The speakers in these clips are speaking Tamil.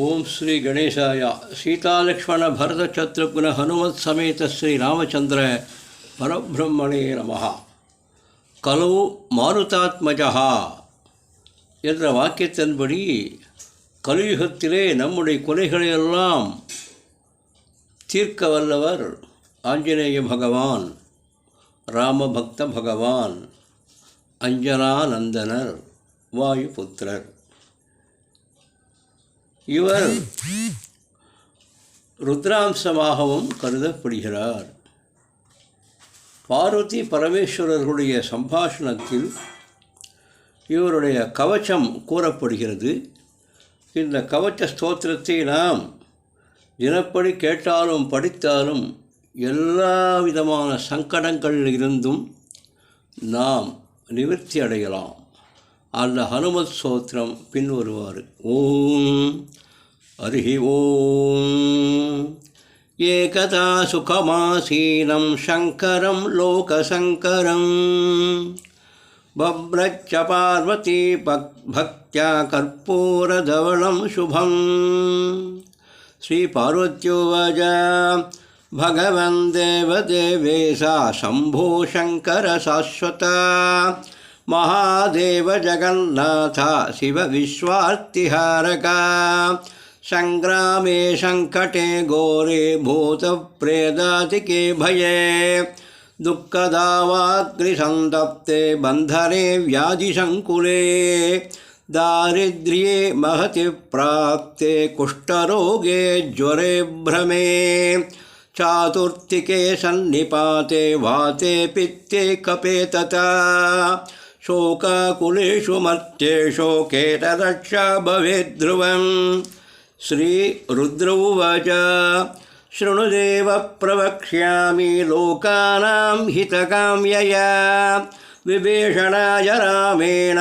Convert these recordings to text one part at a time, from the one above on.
ఓం శ్రీ గణేశాయ సీతాలక్ష్మణ భరత శత్రుఘ్న హనుమత్ సమేత శ్రీ రామచంద్ర పరబ్రహ్మణే నమ కలవు మారుతాత్మజ என்ற வாக்கியத்தின்படி கலியுகத்திலே நம்முடைய குறைகளையெல்லாம் தீர்க்க வல்லவர் ஆஞ்சநேய பகவான் ராமபக்த பகவான் அஞ்சனானந்தனர் வாயுபுத்திரர். இவர் ருத்ராம்சமாகவும் கருதப்படுகிறார். பார்வதி பரமேஸ்வரர்களுடைய சம்பாஷணத்தில் இவருடைய கவச்சம் கூறப்படுகிறது. இந்த கவச்ச ஸ்தோத்திரத்தை நாம் தினப்படி கேட்டாலும் படித்தாலும் எல்லா விதமான சங்கடங்களில் இருந்தும் நாம் நிவர்த்தி அடையலாம். அந்த ஹனுமத் ஸ்தோத்திரம் பின்வருவார் ஓம் ஹரி ஓம் एकदा सुखमासीनं शङ्करं लोकशङ्करं बभ्रच्च पार्वती भक् भक्त्या कर्पूरधवलं शुभं श्रीपार्वत्योवाच भगवन् देवदेवेशा शम्भो शङ्करशाश्वता महादेव जगन्नाथ शिव शिवविश्वार्तिहारका सङ्ग्रामे सङ्कटे घोरे भूतप्रेदातिके भये। दुःखदावाग्निसन्तप्ते बन्धने व्याधिसङ्कुले दारिद्र्ये महति प्राप्ते कुष्ठरोगे ज्वरे भ्रमे। चातुर्थिके सन्निपाते वाते पित्ते कपे तथा शोकाकुलेषु मर्त्येषु केतरक्षा भवेद्ध्रुवम्। श्रीरुद्र उवाच शृणुदेव प्रवक्ष्यामि लोकानां हितकाम्यया। विभीषणाय रामेण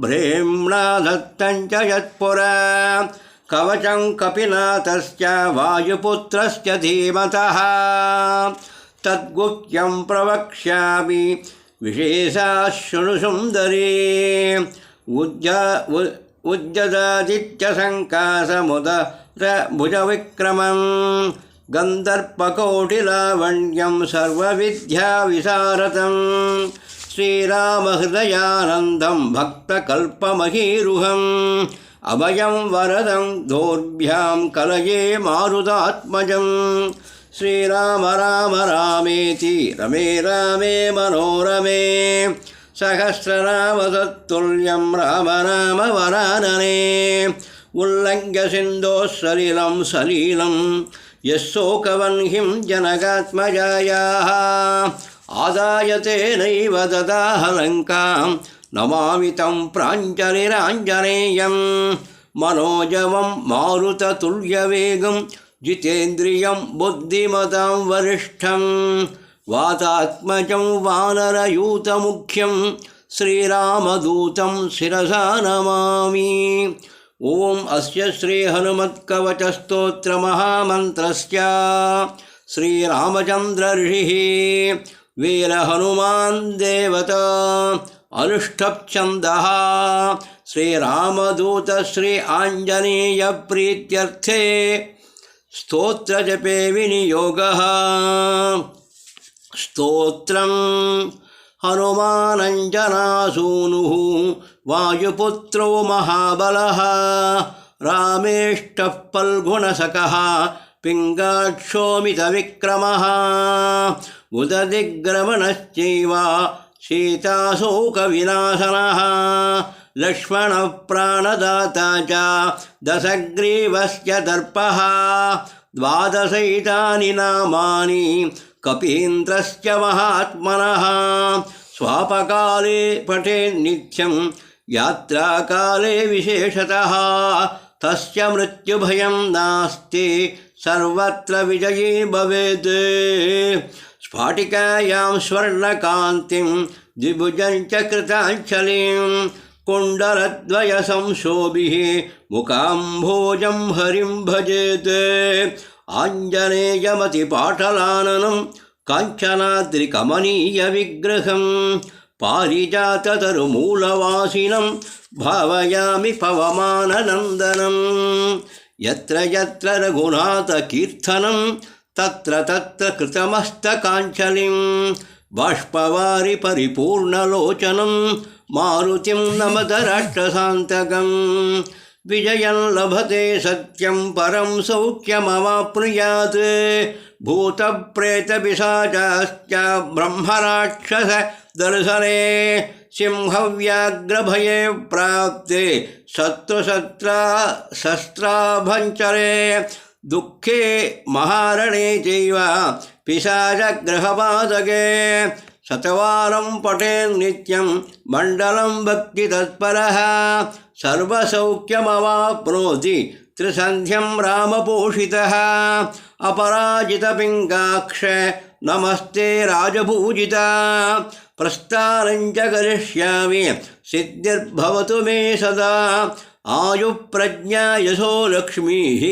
भ्रेम्णा दत्तं च यत्पुरा। कवचं कपिनाथश्च वायुपुत्रस्य धीमतः। तद्गुह्यं प्रवक्ष्यामि विशेषाः शृणु सुन्दरी उज्जा उज्जदादित्यसङ्कासमुदरभुजविक्रमं गन्धर्पकोटिलावण्यं सर्वविद्याविशारदं श्रीरामहृदयानन्दं भक्तकल्पमहीरुहम् अभयं वरदं दोर्भ्यां कलये मारुदात्मजं श्रीराम राम रामेति रमे रामे मनोरमे सहस्रनामतत्तुल्यं राम राम वरानने उल्लङ्घ्य सिन्धोः सलिलं सलीलं यस्सोकवह्निं जनकात्मजायाः आदाय तेनैव ददाह लङ्कां नमामि तं प्राञ्जलिराञ्जनेयं मनोजवं मारुततुल्यवेगं जितेन्द्रियं बुद्धिमतां वरिष्ठं वातात्मजं वानरयूतमुख्यं श्रीरामदूतं शिरसा नमामि ॐ अस्य श्रीहनुमत्कवचस्तोत्रमहामन्त्रस्य श्रीरामचन्द्रऋषिः वीरहनुमान् देवता अनुष्ठप्छन्दः श्रीरामदूत श्री आञ्जनेयप्रीत्यर्थे स्तोत्रजपे विनियोगः स्तोत्रं हनुमानञ्जनासूनुः वायुपुत्रो महाबलः रामेष्टः फल्गुणसकः पिङ्गाक्षोमितविक्रमः उददिग्रमणश्चैव सीताशोकविनाशनः लक्ष्मणः प्राणदाता च दशग्रीवस्य दर्पः द्वादशैतानि नामानि कपीन्द्रश्च महात्मनः स्वापकाले पठेन्नित्यं यात्राकाले विशेषतः तस्य मृत्युभयं नास्ति सर्वत्र विजयी भवेत् स्फाटिकायां स्वर्णकान्तिं द्विभुजं च कुण्डलद्वयसंशोभिः मुकाम्भोजं हरिं भजेत् आञ्जनेयमतिपाटलाननं काञ्चनाद्रिकमनीयविग्रहं पारिजाततरुमूलवासिनं भावयामि पवमाननन्दनं यत्र यत्र रघुनाथकीर्तनं तत्र तत्र कृतमस्तकाञ्चलिं बाष्पवारि परिपूर्णलोचनं मारुतिं नमत राष्ट्रसान्तकम् विजयं लभते सत्यं परं सौख्यमवाप्नुयात्। भूतप्रेतपिशाचाश्च ब्रह्मराक्षसदर्शने सिंहव्याघ्रभये प्राप्ते शत्रुशत्रा शस्त्राभञ्चरे दुःखे महारणे चैव पिशाचग्रहपादके शतवारं पठेन्नित्यं मण्डलं भक्तितत्परः सर्वसौख्यमवाप्नोति त्रिसन्ध्यं रामपोषितः अपराजितपिङ्गाक्ष नमस्ते राजपूजिता प्रस्थानं च करिष्यामि सिद्धिर्भवतु मे सदा आयुप्रज्ञा यशो लक्ष्मीः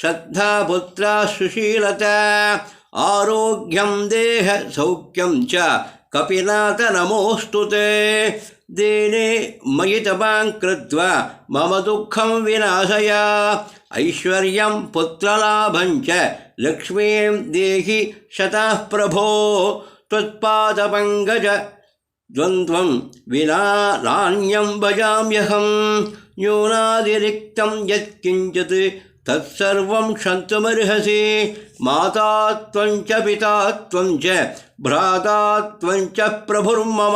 श्रद्धा पुत्रा सुशीलता आरोग्यं देहसौख्यं च कपिनाथ नमोऽस्तु ते दीने मयि तपां कृत्वा मम दुःखं विनाशय ऐश्वर्यं पुत्रलाभं च लक्ष्मीं देहि शतः प्रभो त्वत्पादपङ्कज द्वन्द्वं विना नान्यं भजाम्यहं न्यूनातिरिक्तं यत्किञ्चित् तत्सर्वं क्षन्तुमर्हसि। माता पिता भ्राता प्रभुर्मम।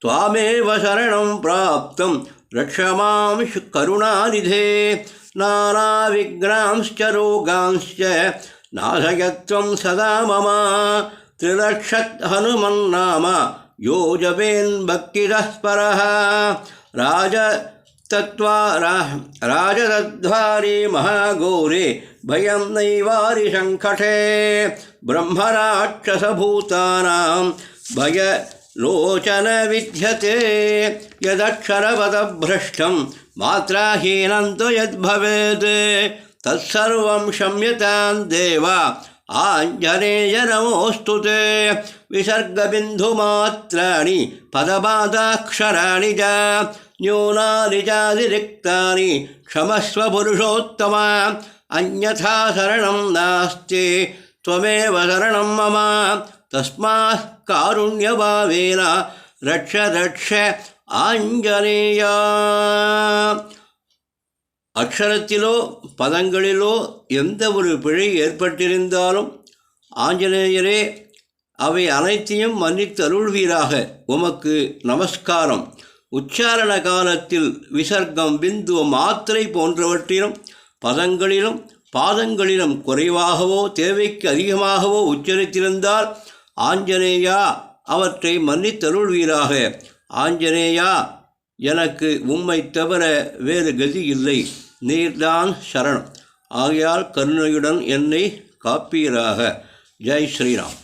त्वामेव शरणं प्राप्तं। रक्ष माँ करुणानिधे। नानाविघ्नांश्च रोगांश्च नाशयत्वं सदा मम। त्रिलक्षत् हनुमन्नाम यो परः राज तत्त्वा रा राजदध्वारि महाघोरे भयं नैवारि सङ्कटे ब्रह्मराक्षसभूतानां भयलोचन विद्यते यदक्षरपदभ्रष्टं मात्राहीनं तु यद्भवेत्, तत्सर्वं क्षम्यतां देव ఆంజనేయ నమోస్తు విసర్గబిందుమాత్రాణి పదపాదాక్షరాణి చ న్యూనాని చాదిరిక్తాని క్షమస్వ పురుషోత్తమ అన్యథా శరణం నాస్తి త్వమేవ శరణం మమ తస్మాత్ కారుణ్యభావేన రక్ష రక్ష ఆంజనేయ అక్షరతిలో పదంగళిలో எந்த ஒரு பிழை ஏற்பட்டிருந்தாலும் ஆஞ்சநேயரே அவை அனைத்தையும் மன்னித்து அருள்வீராக உமக்கு நமஸ்காரம். உச்சாரண காலத்தில் விசர்க்கம் பிந்து மாத்திரை போன்றவற்றிலும் பதங்களிலும் பாதங்களிலும் குறைவாகவோ தேவைக்கு அதிகமாகவோ உச்சரித்திருந்தால் ஆஞ்சநேயா அவற்றை மன்னித்தருள்வீராக. ஆஞ்சநேயா எனக்கு உம்மை தவிர வேறு கதி இல்லை. நீர்தான் சரணம். ஆகையால் கருணையுடன் என்னை காப்பீராக. ஜெய் ஸ்ரீராம்.